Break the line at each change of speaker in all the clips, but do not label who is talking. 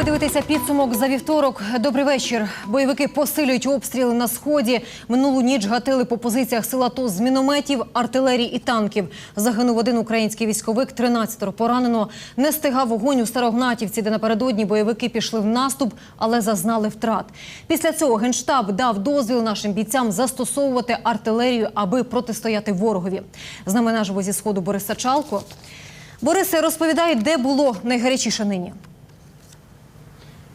подивитися підсумок за вівторок. Добрий вечір. Бойовики посилюють обстріли на сході. Минулу ніч гатили по позиціях села ТОС з мінометів, артилерії і танків. Загинув один український військовик, 13 поранено. Не стигав вогонь у Старогнатівці, де напередодні бойовики пішли в наступ, але зазнали втрат. Після цього генштаб дав дозвіл нашим бійцям застосовувати артилерію, аби протистояти ворогові. З нами наживо зі сходу Борис Сачалко. Борисе, розповідає, де було найгарячіше нині.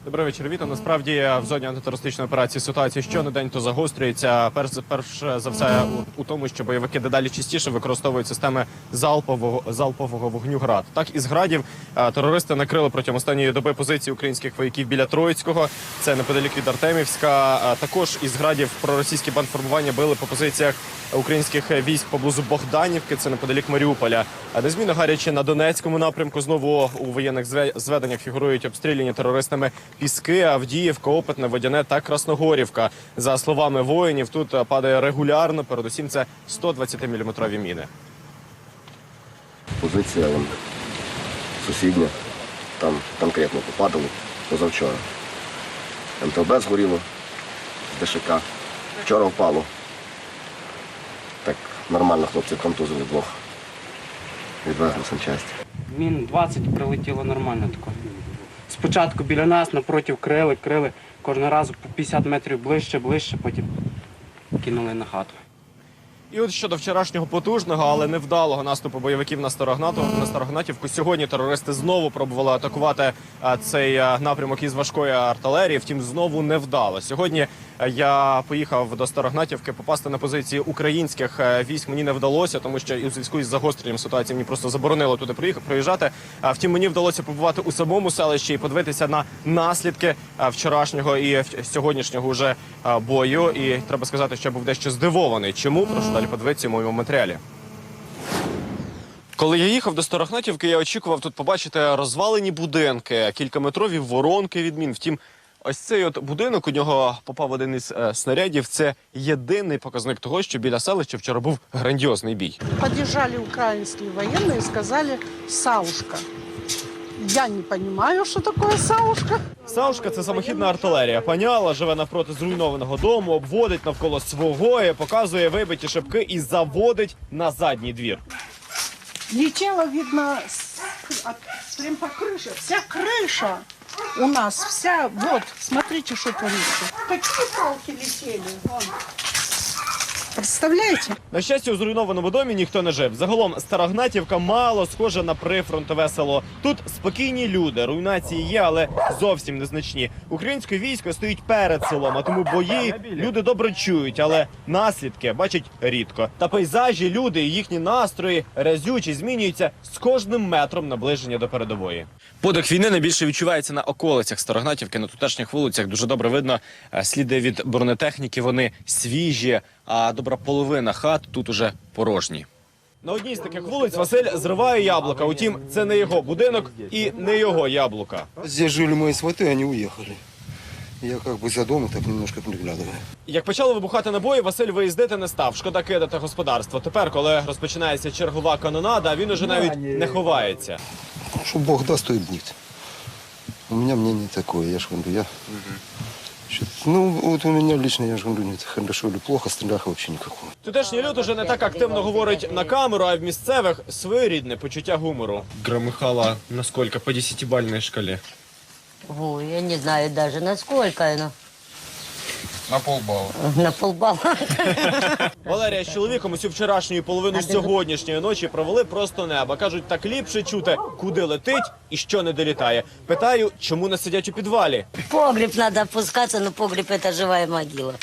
Добрий вечір, Віта. Насправді в зоні антитерористичної операції ситуація щонедень то загострюється. Перш перш за все у, у тому, що бойовики дедалі частіше використовують системи залпового залпового вогню град. Так із градів е, терористи накрили протягом останньої доби позиції українських вояків біля Троїцького. Це неподалік від Артемівська. А також із градів проросійські бандформування били по позиціях українських військ поблизу Богданівки. Це неподалік Маріуполя. А незмінно гаряче на Донецькому напрямку. Знову у воєнних зве- зведеннях фігурують обстріляні терористами Піски, Авдіївка, Опитне, Водяне та Красногорівка. За словами воїнів, тут е, падає регулярно. Передусім, це 120-мм міни.
Позиція вон, сусідня, там конкретно попадали позавчора. МТБ згоріло з ДШК. Вчора впало. Так нормально хлопців контузили двох. Відвезли санчасті.
Мін 20 прилетіло нормально тако. Спочатку біля нас, напротив крили, крили. Кожного разу по 50 метрів ближче, ближче, потім кинули на хату.
І от щодо вчорашнього потужного, але невдалого наступу бойовиків на Старогнату на Старогнатівку. Сьогодні терористи знову пробували атакувати цей напрямок із важкої артилерії. Втім, знову не вдало. Сьогодні я поїхав до Старогнатівки попасти на позиції українських е, військ. Мені не вдалося, тому що у зв'язку із загостренням ситуації мені просто заборонили туди проїжджати. Втім, мені вдалося побувати у самому селищі і подивитися на наслідки вчорашнього і сьогоднішнього уже бою. І треба сказати, що я був дещо здивований. Чому прошу далі подивитися в моєму матеріалі. Коли я їхав до Старохнатівки, я очікував тут побачити розвалені будинки, кількаметрові воронки від мін. Втім, ось цей от будинок у нього попав один із е, снарядів. Це єдиний показник того, що біля селища вчора був грандіозний бій.
Поддержали украинские военные и сказали «Саушка». Я не понимаю, что такое «Саушка».
Саушка це самохідна артилерія. Паняла живе навпроти зруйнованого дому, обводить навколо свого, і показує вибиті шибки і заводить на задній двір.
Летела, видно, с, от- прям по крыше. Вся крыша у нас, вся, вот, смотрите, что творится. Какие палки летели, вон. Представляете?
На щастя, у зруйнованому домі ніхто не жив. Загалом Старогнатівка мало схожа на прифронтове село. Тут спокійні люди, руйнації є, але зовсім незначні. Українське військо стоїть перед селом, а тому бої люди добре чують, але наслідки бачать рідко. Та пейзажі, люди і їхні настрої разючі змінюються з кожним метром наближення до передової. Подих війни найбільше відчувається на околицях Старогнатівки, на тутешніх вулицях. Дуже добре видно е, сліди від бронетехніки. Вони свіжі, а добра половина хат тут уже порожні. На одній з таких вулиць Василь зриває яблука. Утім, це не його будинок і не його яблука.
Здесь жили мои сваты, они уехали. Я как бы за домом так немножко приглядываю.
Як почали вибухати набої, Василь виїздити не став. Шкода кидати господарство. Тепер, коли розпочинається чергова канонада, він уже навіть не ховається.
Что Бог даст, то и будет. У меня мнение такое, я же говорю, я... Ну, вот у меня лично, я же говорю, нет, хорошо или плохо, страха вообще никакого.
Тутешній люд уже не так активно говорить на камеру, а в місцевих своєрідне почуття гумору. Громихала наскільки по 10-бальній шкалі.
Ой, я не знаю даже насколько, но...
На полбала.
На полбала.
Валерія з чоловіком усю вчорашню і половину сьогоднішньої ночі провели просто неба. Кажуть, так ліпше чути, куди летить і що не долітає. Питаю, чому не сидять у підвалі.
В погреб надо опускаться, но погреб это живая могила.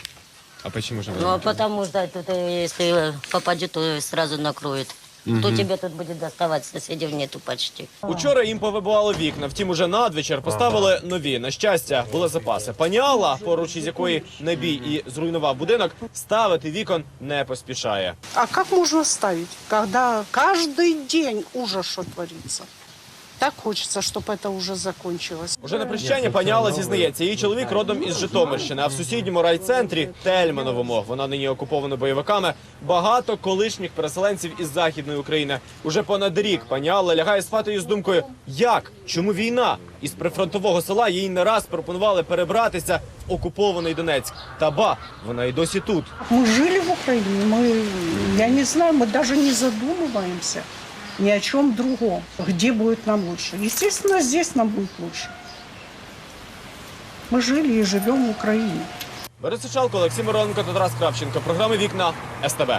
А чому ж
Ну, а потому что тут, э, если то сразу накроет. Кто тебе тут будет доставать? Соседей нету почти.
Учора їм повибивало вікна, втім уже надвечір поставили нові. На щастя, були запаси. Пані Алла, поруч із якої набій і зруйнував будинок, ставити вікон не поспішає.
А как можно ставить, когда каждый день ужас, что творится? Так хочется, чтобы это уже закончилось.
Уже на прощання пані Алла зізнається, її чоловік родом із Житомирщини, а в сусідньому райцентрі Тельмановому, вона нині окупована бойовиками, багато колишніх переселенців із західної України. Уже понад рік пані Алла лягає спати із думкою, як, чому війна? Із прифронтового села їй не раз пропонували перебратися в окупований Донецьк. Та ба, вона і досі тут.
Мы жили в Украине, мы, я не знаю, мы даже не задумываемся ни о чем другом, где будет нам лучше. Естественно, здесь нам будет лучше. Мы жили и живем в Украине.
Борис Сичалко, Олексій Мироненко Тарас Кравченко. Програми Вікна СТБ.